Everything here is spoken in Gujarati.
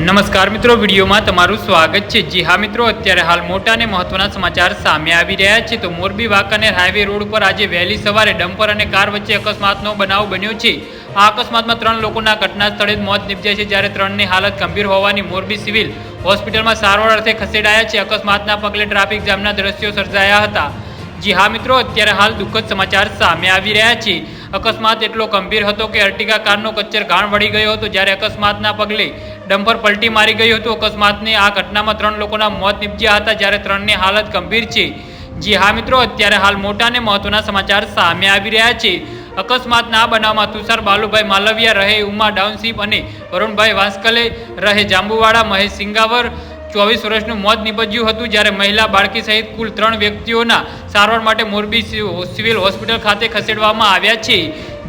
નમસ્કાર મિત્રો, વિડીયોમાં તમારું સ્વાગત છે. જી હા મિત્રો, અત્યારે હાલ મોટા અને મહત્વના સમાચાર સામે આવી રહ્યા છે. તો મોરબી વાંકાનેર હાઈવે રોડ પર આજે વહેલી સવારે ડમ્પર અને કાર વચ્ચે અકસ્માતનો બનાવ બન્યો છે. આ અકસ્માતમાં ત્રણ લોકોના ઘટના સ્થળે જ મોત નીપજ્યા છે. જ્યારે ત્રણની હાલત ગંભીર હોવાની મોરબી સિવિલ હોસ્પિટલમાં સારવાર અર્થે ખસેડાયા છે. અકસ્માતના પગલે ટ્રાફિક જામના દ્રશ્યો સર્જાયા હતા. જી હા મિત્રો, અત્યારે હાલ દુઃખદ સમાચાર સામે આવી રહ્યા છે. અકસ્માત એટલો ગંભીર હતો કે અર્ટિગા કારનો કચ્ચર ગાણ વળી ગયો હતો. જ્યારે અકસ્માતના પગલે ડમ્પર પલટી મારી ગયું હતું. અકસ્માતની આ ઘટનામાં ત્રણ લોકોના મોત નીપજ્યા હતા, જ્યારે ત્રણની હાલત ગંભીર છે. જી હા, મિત્રો, અત્યારે હાલ મોટા અને મહત્વના સમાચાર સામે આવી રહ્યા છે. અકસ્માતના આ બનાવમાં તુષાર બાલુભાઈ માલવિયા રહે, ઉમા ડાઉનશીપ અને વરુણભાઈ વાંસકલે રહે. જાંબુવાડા મહેશ સિંગાવર ચોવીસ વર્ષનું મોત નીપજ્યું હતું, જ્યારે મહિલા બાળકી સહિત કુલ ત્રણ વ્યક્તિઓના સારવાર માટે મોરબી સિવિલ હોસ્પિટલ ખાતે ખસેડવામાં આવ્યા છે.